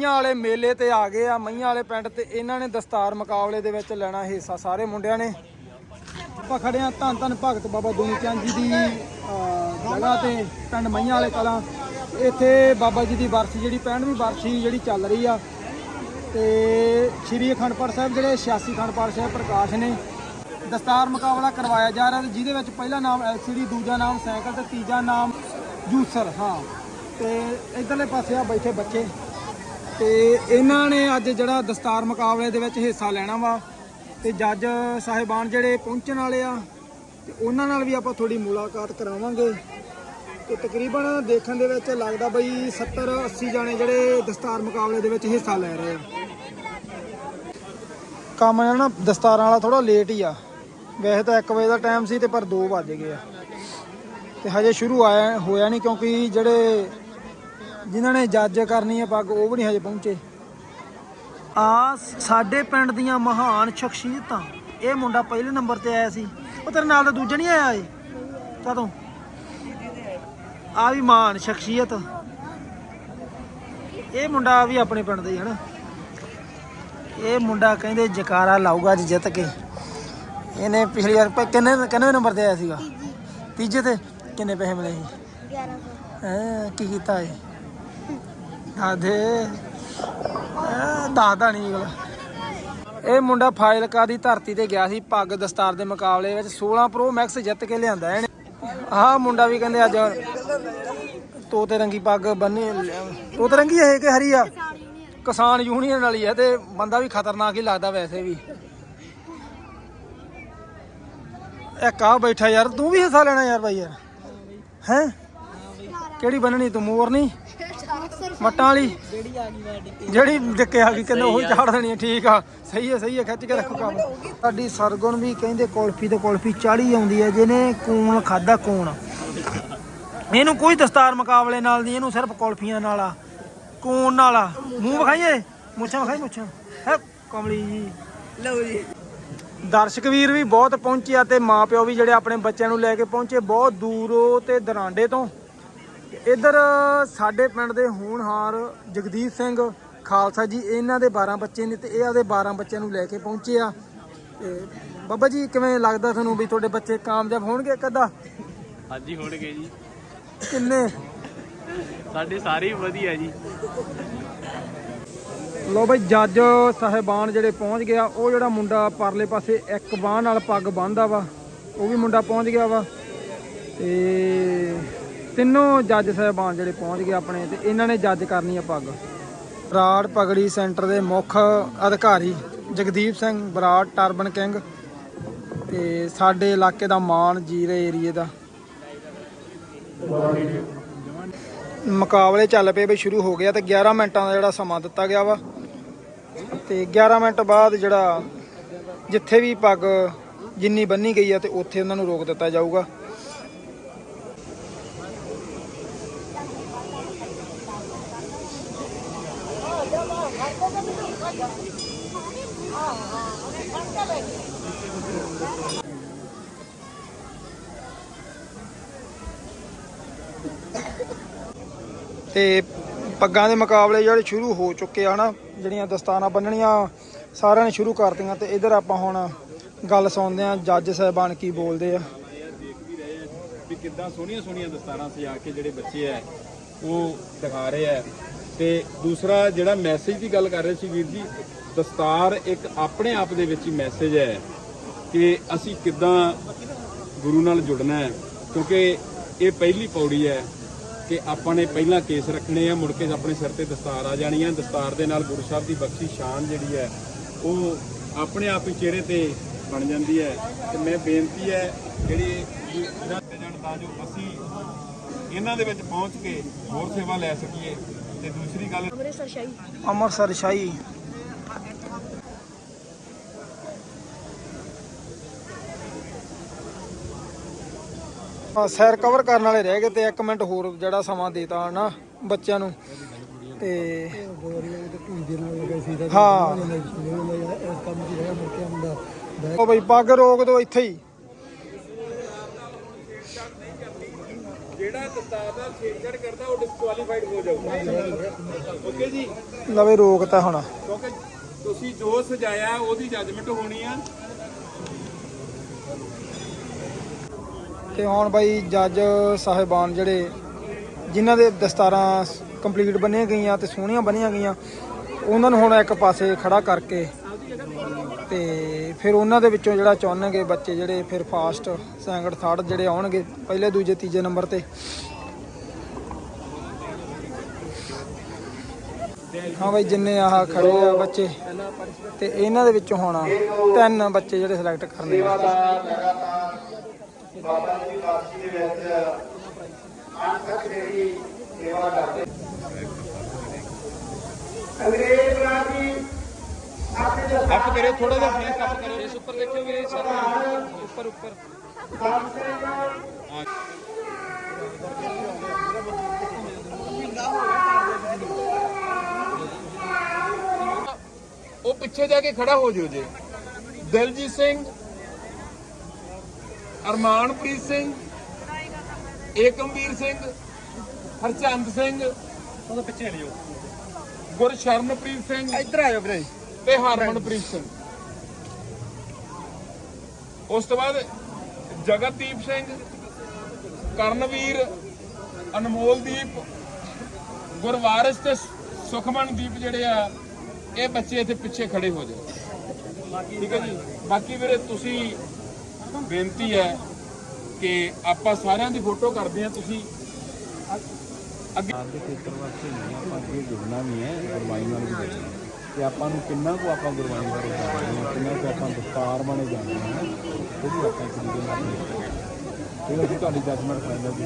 ਮਈਆਂ ਵਾਲੇ ਮੇਲੇ ਤੇ ਆ ਗਏ ਆ, ਮਈਆਂ ਵਾਲੇ ਪਿੰਡ ਤੇ ਇਹਨਾਂ ਨੇ ਦਸਤਾਰ ਮੁਕਾਬਲੇ ਦੇ ਵਿੱਚ ਲੈਣਾ ਹਿੱਸਾ, ਸਾਰੇ ਮੁੰਡਿਆਂ ਨੇ। ਆਪਾਂ ਖੜੇ ਆ ਧੰਨ ਧੰਨ ਭਗਤ ਬਾਬਾ ਦੂਨੀ ਚੰਦ ਜੀ ਦੀ ਜਗ੍ਹਾ ਤੇ, ਪਿੰਡ ਮਈਆਂ ਵਾਲੇ ਕਲਾਂ। ਇੱਥੇ ਬਾਬਾ ਜੀ ਦੀ ਬਰਸੀ ਜਿਹੜੀ 65ਵੀਂ ਬਰਸੀ ਜਿਹੜੀ ਚੱਲ ਰਹੀ ਆ। ਤੇ ਸ਼੍ਰੀ ਅਖੰਡ ਪਾਠ ਸਾਹਿਬ ਜਿਹੜੇ 86 ਅਖੰਡ ਪਾਠ ਸਾਹਿਬ ਪ੍ਰਕਾਸ਼ ਨੇ, ਦਸਤਾਰ ਮੁਕਾਬਲਾ ਕਰਵਾਇਆ ਜਾ ਰਿਹਾ ਤੇ ਜਿਹਦੇ ਵਿੱਚ ਪਹਿਲਾ ਨਾਮ ਐਲਸੀਡੀ, ਦੂਜਾ ਨਾਮ ਸਾਈਕਲ ਤੇ ਤੀਜਾ ਨਾਮ ਜੂਸਰ, ਹਾਂ। ਤੇ ਇਧਰਲੇ ਪਾਸੇ ਆ ਬੈਠੇ ਬੱਚੇ। ਤੇ ਇਹਨਾਂ ਨੇ ਅੱਜ ਜਿਹੜਾ ਦਸਤਾਰ ਮੁਕਾਬਲੇ ਦੇ ਵਿੱਚ ਹਿੱਸਾ ਲੈਣਾ ਵਾ ਤੇ ਜੱਜ ਸਾਹਿਬਾਨ ਜਿਹੜੇ ਪਹੁੰਚਣ ਵਾਲੇ ਆ, ਤੇ ਉਹਨਾਂ ਨਾਲ ਵੀ ਆਪਾਂ ਥੋੜੀ ਮੁਲਾਕਾਤ ਕਰਾਵਾਂਗੇ। ਤੇ ਤਕਰੀਬਨ ਦੇਖਣ ਦੇ ਵਿੱਚ ਲੱਗਦਾ ਬਈ 70 80 ਜਾਣੇ ਜਿਹੜੇ ਦਸਤਾਰ ਮੁਕਾਬਲੇ ਦੇ ਵਿੱਚ ਹਿੱਸਾ ਲੈ ਰਹੇ ਆ। ਕੰਮ ਨਾ, ਦਸਤਾਰਾਂ ਵਾਲਾ ਥੋੜਾ ਲੇਟ ਹੀ ਆ। ਵੈਸੇ ਤਾਂ 1 ਵਜੇ ਦਾ ਟਾਈਮ ਸੀ ਤੇ ਪਰ 2 ਵੱਜ ਗਏ ਆ। ਤੇ ਹਜੇ ਸ਼ੁਰੂ ਆਇਆ, ਹੋਇਆ ਨਹੀਂ ਕਿਉਂਕਿ ਜਿਹੜੇ ਜਿਨ੍ਹਾਂ ਨੇ ਜੱਜ ਕਰਨੀ ਹੈ ਪੱਗ ਉਹ ਵੀ ਨਹੀਂ ਹਜੇ ਪਹੁੰਚੇ। ਆ ਸਾਡੇ ਪਿੰਡ ਦੀਆਂ ਮਹਾਨ ਸ਼ਖਸੀਅਤਾਂ। ਇਹ ਮੁੰਡਾ ਪਹਿਲੇ ਨੰਬਰ ਤੇ ਆਇਆ ਸੀ। ਉਹ ਤੇਰੇ ਨਾਲ ਦਾ ਦੂਜਾ ਨਹੀਂ ਆਇਆ ਏ ਕਦੋਂ? ਆ ਵੀ ਮਹਾਨ ਸ਼ਖਸੀਅਤ। ਇਹ ਮੁੰਡਾ ਵੀ ਆਪਣੇ ਪਿੰਡ ਦਾ ਹੀ ਹੈ ਨਾ। ਇਹ ਮੁੰਡਾ ਕਹਿੰਦੇ ਜਕਾਰਾ ਲਾਊਗਾ ਅੱਜ ਜਿੱਤ ਕੇ। ਇਹਨੇ ਪਿਛਲੀ ਵਾਰ ਕਿੰਨੇ ਕਿੰਨੇ ਨੰਬਰ ਤੇ ਆਇਆ ਸੀਗਾ? ਤੀਜੇ ਤੇ ਕਿੰਨੇ ਪੈਸੇ ਮਿਲੇ ਸੀ? 1100 ਹੈਂ, ਕੀ ਕੀਤਾ ਏ ਦਾਦੇ ਦਾਦਾ ਨਹੀਂ ਅਗਲਾ। ਇਹ ਮੁੰਡਾ ਫਾਇਲਕਾ ਦੀ ਧਰਤੀ ਤੇ ਗਿਆ ਸੀ, ਪੱਗ ਦਸਤਾਰ ਦੇ ਮੁਕਾਬਲੇ ਵਿੱਚ 16 ਪ੍ਰੋ ਮੈਕਸ ਜਿੱਤ ਕੇ ਲਿਆਂਦਾ ਇਹਨੇ। ਆਹ ਮੁੰਡਾ ਵੀ ਕਹਿੰਦੇ ਅੱਜ ਤੋਤੇ ਰੰਗੀ ਪੱਗ ਬੰਨੀ। ਤੋਤੇ ਰੰਗੀ ਇਹ ਕਿ ਹਰੀ ਆ? ਕਿਸਾਨ ਯੂਨੀਅਨ ਵਾਲੀ ਆ ਤੇ ਬੰਦਾ ਵੀ ਖਤਰਨਾਕ ਹੀ ਲੱਗਦਾ ਵੈਸੇ ਵੀ। ਇੱਕ ਆ ਬੈਠਾ ਯਾਰ, ਤੂੰ ਵੀ ਹਿੱਸਾ ਲੈਣਾ ਯਾਰ ਬਾਈ ਯਾਰ। ਹੈ? ਕਿਹੜੀ ਬੰਨਣੀ, ਤੂੰ ਮੋਰਨੀ ਮੱਟਾਂ ਵਾਲੀ। ਜਿਹੜੀ ਆ ਗਈ ਵਾਡੀ ਜਿਹੜੀ ਡਿੱਕੇ ਆ ਗਈ ਕਹਿੰਦੇ ਉਹੀ ਚਾੜ ਦੇਣੀ ਹੈ ਠੀਕ ਆ। ਸਹੀ ਹੈ ਸਹੀ ਹੈ ਖਿੱਚ ਕੇ ਰੱਖੋ ਕੰਮ। ਸਾਡੀ ਸਰਗੁਣ ਵੀ ਕਹਿੰਦੇ ਕੁਲਫੀ ਤੇ ਕੁਲਫੀ ਚਾੜੀ ਆਉਂਦੀ ਹੈ ਜਿਹਨੇ ਕੂਣ ਖਾਦਾ ਕੂਣ। ਇਹਨੂੰ ਕੋਈ ਦਸਤਾਰ ਮੁਕਾਬਲੇ ਨਾਲ ਨਹੀਂ ਇਹਨੂੰ ਸਿਰਫ ਕੁਲਫੀਆਂ ਨਾਲ ਆ। ਕੂਣ ਨਾਲ ਆ। ਮੂੰਹ ਵਿਖਾਈਏ? ਮੁੱਛਾਂ ਵਿਖਾਈ ਮੁੱਛਾਂ। ਹੈ ਕਮਲੀ ਜੀ। ਲਓ ਜੀ। ਦਰਸ਼ਕ ਵੀਰ ਵੀ ਬਹੁਤ ਪਹੁੰਚੇ ਆ ਤੇ ਮਾਪਿਓ ਵੀ ਜਿਹੜੇ ਆਪਣੇ ਬੱਚਿਆਂ ਨੂੰ ਲੈ ਕੇ ਪਹੁੰਚੇ ਬਹੁਤ ਦੂਰੋਂ ਤੇ ਦਰਾਂਡੇ ਤੋਂ। ਇੱਧਰ ਸਾਡੇ ਪਿੰਡ ਦੇ ਹੋਣਹਾਰ ਜਗਦੀਪ ਸਿੰਘ ਖਾਲਸਾ ਜੀ ਇਹਨਾਂ ਦੇ 12 ਬੱਚੇ ਨੇ ਤੇ ਇਹ ਆਦੇ 12 ਬੱਚਿਆਂ ਨੂੰ ਲੈ ਕੇ ਪਹੁੰਚੇ ਆ। ਤੇ ਬਾਬਾ ਜੀ ਕਿਵੇਂ ਲੱਗਦਾ ਤੁਹਾਨੂੰ ਵੀ ਤੁਹਾਡੇ ਬੱਚੇ ਕਾਮਯਾਬ ਹੋਣਗੇ ਕਦਾ ਹਾਂਜੀ ਹੋਣਗੇ ਜੀ। ਕਿੰਨੇ? ਸਾਡੇ ਸਾਰੇ ਵਧੀਆ ਜੀ। ਲੋ ਬਈ ਜੱਜ ਸਾਹਿਬਾਨ ਜਿਹੜੇ ਪਹੁੰਚ ਗਿਆ ਉਹ ਜਿਹੜਾ ਮੁੰਡਾ ਪਰਲੇ ਪਾਸੇ ਇੱਕ ਬਾਹ ਨਾਲ ਪੱਗ ਬੰਨਦਾ ਵਾ ਉਹ ਵੀ ਮੁੰਡਾ ਪਹੁੰਚ ਗਿਆ ਵਾ। ਤੇ ਤਿੰਨੋਂ ਜੱਜ ਸਾਹਿਬਾਨ ਜਿਹੜੇ ਪਹੁੰਚ ਗਏ ਆਪਣੇ ਤੇ ਇਹਨਾਂ ਨੇ ਜੱਜ ਕਰਨੀ ਆ ਪੱਗ। ਬਰਾੜ ਪਗੜੀ ਸੈਂਟਰ ਦੇ ਮੁੱਖ ਅਧਿਕਾਰੀ ਜਗਦੀਪ ਸਿੰਘ, ਬਰਾੜ ਟਰਬਨ ਕਿੰਗ ਤੇ ਸਾਡੇ ਇਲਾਕੇ ਦਾ ਮਾਨ ਜੀਰੇ ਏਰੀਏ ਦਾ। ਮੁਕਾਬਲੇ ਚੱਲ ਪਏ ਵੀ ਸ਼ੁਰੂ ਹੋ ਗਿਆ ਤੇ 11 ਮਿੰਟਾਂ ਦਾ ਜਿਹੜਾ ਸਮਾਂ ਦਿੱਤਾ ਗਿਆ ਵਾ ਤੇ 11 ਮਿੰਟ ਬਾਅਦ ਜਿਹੜਾ ਜਿੱਥੇ ਵੀ ਪੱਗ ਜਿੰਨੀ ਬੰਨੀ ਗਈ ਆ ਤੇ ਉੱਥੇ ਉਹਨਾਂ ਨੂੰ ਰੋਕ ਦਿੱਤਾ ਜਾਊਗਾ। ਤੇ ਪੱਗਾਂ ਦੇ ਮੁਕਾਬਲੇ ਜਿਹੜੇ ਸ਼ੁਰੂ ਹੋ ਚੁੱਕੇ ਆ ਨਾ ਜਿਹੜੀਆਂ ਦਸਤਾਨਾਂ ਬੰਨਣੀਆਂ ਸਾਰਿਆਂ ਨੇ ਸ਼ੁਰੂ ਕਰਤੀਆਂ ਤੇ ਇਧਰ ਆਪਾਂ ਹੁਣ ਗੱਲ ਸੁਣਦੇ ਆ ਜੱਜ ਸਾਹਿਬਾਨ ਕੀ ਬੋਲਦੇ ਆ। ਵੀ ਕਿੱਦਾਂ ਸੋਹਣੀਆਂ ਸੋਹਣੀਆਂ ਦਸਤਾਰਾਂ ਸਜਾ ਕੇ ਜਿਹੜੇ ਬੱਚੇ ਐ ਉਹ ਦਿਖਾ ਰਹੇ ਐ ਤੇ ਦੂਸਰਾ ਜਿਹੜਾ ਮੈਸੇਜ ਦੀ ਗੱਲ ਕਰ ਰਹੇ ਸੀ ਵੀਰ ਜੀ, ਦਸਤਾਰ ਇੱਕ ਆਪਣੇ ਆਪ ਦੇ ਵਿੱਚ ਹੀ ਮੈਸੇਜ ਹੈ ਕਿ ਅਸੀਂ ਕਿੱਦਾਂ ਗੁਰੂ ਨਾਲ ਜੁੜਨਾ ਹੈ, ਕਿਉਂਕਿ ਇਹ ਪਹਿਲੀ ਪੌੜੀ ਹੈ ਕਿ ਆਪਾਂ ਨੇ ਪਹਿਲਾਂ ਕੇਸ ਰੱਖਣੇ ਆ, ਮੁੜ ਕੇ ਆਪਣੇ ਸਿਰ ਤੇ ਦਸਤਾਰ ਆ ਜਾਣੀ ਹੈ ਦਸਤਾਰ ਦੇ ਨਾਲ ਗੁਰੂ ਸਾਹਿਬ ਦੀ ਬਖਸ਼ੀ ਸ਼ਾਨ ਜਿਹੜੀ ਹੈ, ਉਹ ਆਪਣੇ ਆਪ ਹੀ ਚਿਹਰੇ ਤੇ ਬਣ ਜਾਂਦੀ ਹੈ। ਤੇ ਮੈਂ ਬੇਨਤੀ ਹੈ, ਜਿਹੜੀ ਇਹਨਾਂ ਤਾਂ ਜੋ ਅਸੀਂ ਇਹਨਾਂ ਦੇ ਵਿੱਚ ਪਹੁੰਚ ਕੇ ਹੋਰ ਸੇਵਾ ਲੈ ਸਕੀਏ ਤੇ ਦੂਸਰੀ ਗੱਲ ਅੰਮ੍ਰਿਤਸਰ ਸ਼ਾਹੀ। ਅੰਮ੍ਰਿਤਸਰ ਸ਼ਾਹੀ। ਆ ਸੈਰ ਕਵਰ ਕਰਨ ਵਾਲੇ ਰਹਿ ਗਏ ਤੇ 1 ਮਿੰਟ ਹੋਰ ਜਿਹੜਾ ਸਮਾਂ ਦੇਤਾ ਨਾ ਬੱਚਿਆਂ ਨੂੰ। ਤੇ ਹਾਂ। ਉਹ ਬਈ ਪੱਗ ਰੋਕ ਦੋ ਇੱਥੇ ਹੀ। ਜਿਹੜਾ ਦਸਤਾਰ ਨਾਲ ਛੇੜਛਾੜ ਕਰਦਾ ਉਹ ਡਿਸਕੁਆਲੀਫਾਈਡ ਹੋ ਜਾਊਗਾ। ਓਕੇ ਜੀ? ਲਵੇ ਰੋਕਤਾ ਹੁਣ। ਕਿਉਂਕਿ ਤੁਸੀਂ ਜੋ ਸਜਾਇਆ ਉਹਦੀ ਜੱਜਮੈਂਟ ਹੋਣੀ ਆ। ਤੇ ਹੁਣ ਬਾਈ ਜੱਜ ਸਾਹਿਬਾਨ ਜਿਹੜੇ ਜਿਨ੍ਹਾਂ ਦੇ ਦਸਤਾਰਾਂ ਕੰਪਲੀਟ ਬਣੀਆਂ ਗਈਆਂ ਤੇ ਸੋਹਣੀਆਂ ਬਣੀਆਂ ਗਈਆਂ ਉਹਨਾਂ ਨੂੰ ਹੁਣ ਇੱਕ ਪਾਸੇ ਖੜਾ ਕਰਕੇ ਤੇ ਫਿਰ ਉਹਨਾਂ ਦੇ ਵਿੱਚੋਂ ਜਿਹੜਾ ਚੁਣਨਗੇ ਬੱਚੇ ਜਿਹੜੇ, ਫਿਰ ਫਾਸਟ ਸੈਕਿੰਡ ਥਰਡ ਜਿਹੜੇ ਆਉਣਗੇ, ਪਹਿਲੇ, ਦੂਜੇ, ਤੀਜੇ ਨੰਬਰ ਤੇ। ਹਾਂ ਬਈ, ਜਿੰਨੇ ਆਹ ਖੜੇ ਆ ਬੱਚੇ, ਤੇ ਇਹਨਾਂ ਦੇ ਵਿੱਚੋਂ ਹੁਣ ਤਿੰਨ ਬੱਚੇ ਜਿਹੜੇ ਸਿਲੈਕਟ ਕਰਨੇ ਆ। ਅਪ ਕਰਿਓ ਥੋੜਾ ਜਿਹਾ ਫੇਸ ਅਪ ਕਰਿਓ। ਇਸ ਉੱਪਰ ਦੇਖਿਓ ਵੀਰੇ ਉੱਪਰ ਉੱਪਰ। ਉਹ ਪਿੱਛੇ ਜਾ ਕੇ ਖੜਾ ਹੋ ਜਾਓ ਜੀ। ਦਿਲਜੀਤ ਸਿੰਘ ਅਰਮਾਨਪ੍ਰੀਤ ਸਿੰਘ ਏਕਮਵੀਰ ਸਿੰਘ ਹਰਚੰਦ ਸਿੰਘ। ਉਹਦੇ ਪਿੱਛੇ ਲਿਓ। ਗੁਰਸ਼ਰਨਪ੍ਰੀਤ ਸਿੰਘ। ਇੱਧਰ ਆਇਓ ਵੀਰੇ। ਤੇ ਹਰਮਨਪ੍ਰੀਤ ਸਿੰਘ। ਉਸ ਤੋਂ ਬਾਅਦ ਜਗਤਦੀਪ ਸਿੰਘ, ਕਰਨਵੀਰ, ਅਨਮੋਲਦੀਪ, ਗੁਰਵਾਰਿਸ ਤੇ ਸੁਖਮਨਦੀਪ ਜਿਹੜੇ ਆ, ਇਹ ਬੱਚੇ ਇੱਥੇ ਪਿੱਛੇ ਖੜੇ ਹੋ ਜਾਓ। ਠੀਕ ਹੈ ਜੀ? ਬਾਕੀ ਵੀਰੇ ਤੁਸੀਂ ਬੇਨਤੀ ਹੈ ਕਿ ਆਪਾਂ ਸਾਰਿਆਂ ਦੀ ਫੋਟੋ ਕਰਦੇ ਆ ਤੁਸੀਂ। ਅੱਗੇ ਦੇ ਖੇਤਰ ਵਾਸਤੇ ਨਹੀਂ, ਆਪਾਂ ਅੱਗੇ ਜੁੜਨਾ ਵੀ ਹੈ ਗੁਰਬਾਣੀ ਨਾਲ ਵੀ ਜੁੜਨਾ। ਤੇ ਆਪਾਂ ਨੂੰ ਕਿੰਨਾ ਕੁ ਆਪਾਂ ਗੁਰਬਾਣੀ ਬਾਰੇ ਜਾਣਦੇ ਹਾਂ, ਕਿੰਨਾ ਕੁ ਆਪਾਂ ਦਸਤਾਰ ਬਾਰੇ ਜਾਣਦੇ ਹਾਂ, ਉਹ ਵੀ ਆਪਾਂ ਇੱਕ ਦੂਜੇ ਨਾਲ। ਤੇ ਅਸੀਂ ਤੁਹਾਡੀ ਜੱਜਮੈਂਟ ਫਾਈਨਲ ਦੀ